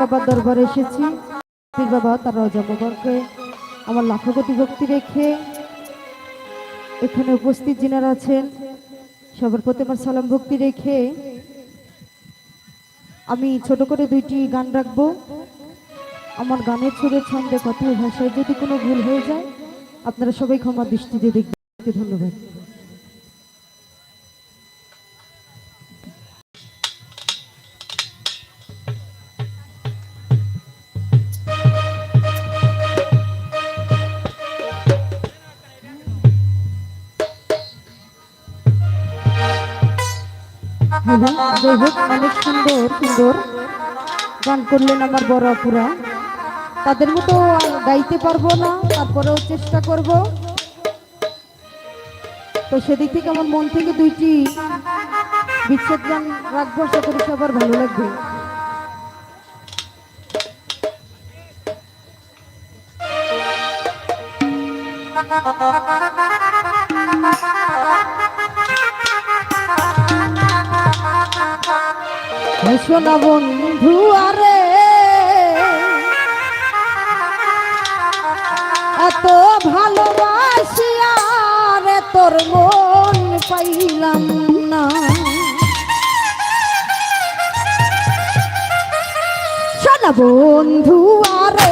বাবার দরবারে এসেছি। পীর বাবা, তার রজা মোবারকে আমার লাখো কোটি ভক্তি রেখে এখানে উপস্থিত যিনারা আছেন, সবার প্রতি আমার সালাম ভক্তি রেখে আমি ছোট করে দুইটি গান রাখব। আমার গানের ছড়ে ছন্দে কথায় ভাষায় যদি কোনো ভুল হয়ে যায়, আপনারা সবাই ক্ষমা দৃষ্টিতে দেখবে ধন্যবাদ। হ্যালো যাই হোক অনেক সুন্দর সুন্দর গান করলেন আমার বড় অপুরা তাদের মতো গাইতে পারব না, তারপরেও চেষ্টা করব। তো সেদিক থেকে আমার মন থেকে দুইটি বিচ্ছেদ গান রাখব, আশা করি সবার ভালো লাগবে। বন্ধু আরে। এত ভালোবাসিয়া রে তোর মন পাইলাম না। বন্ধু আরে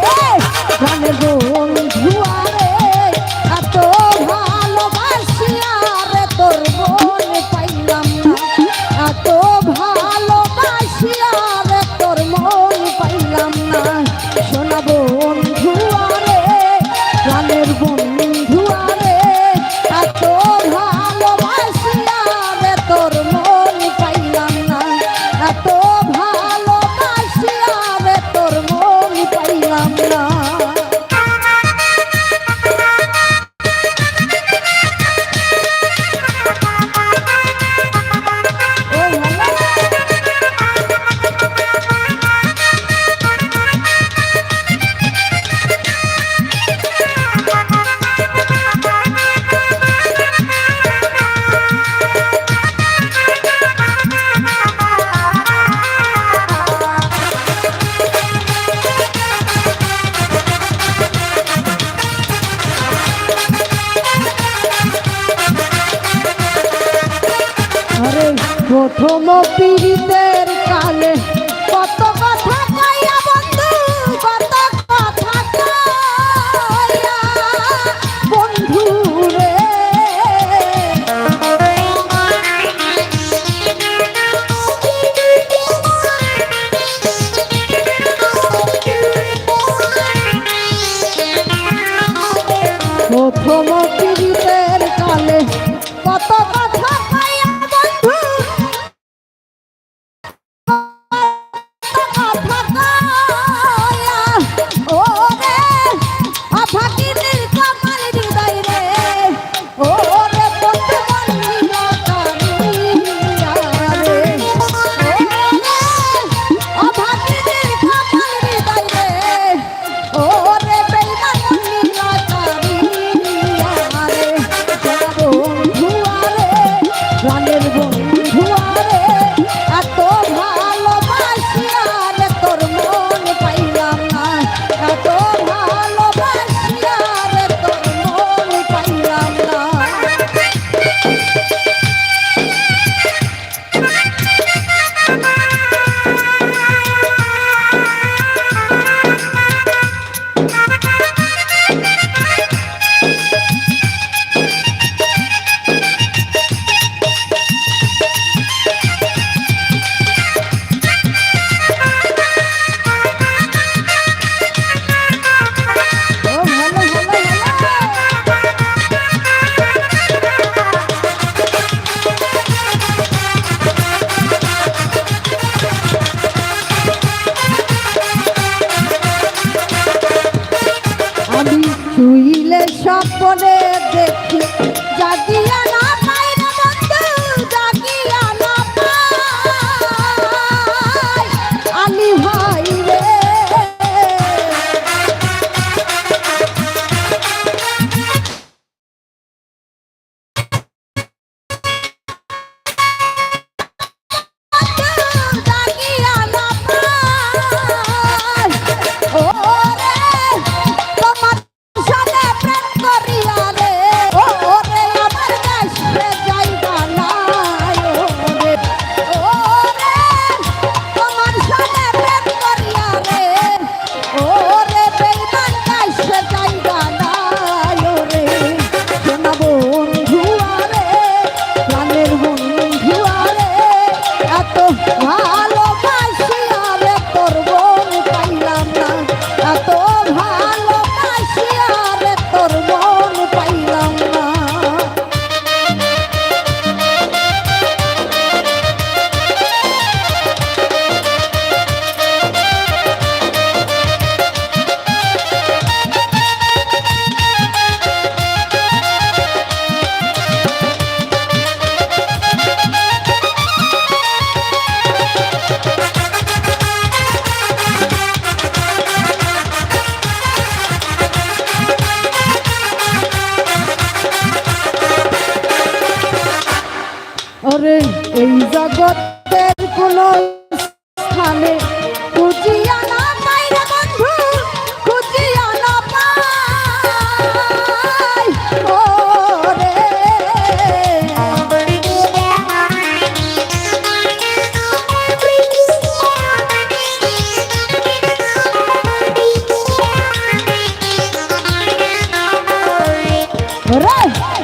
meu pirita শুইলে স্বপ্নে দেখি জাগিয়া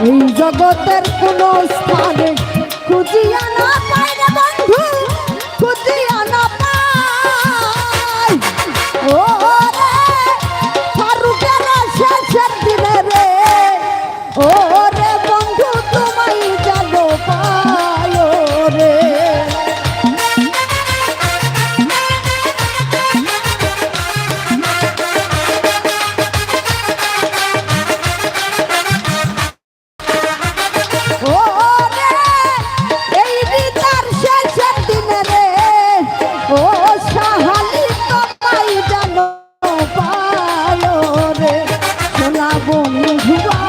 এই জগতের কোন স্থানে খুঁজিয়া না পাই বন্ধু। সোনা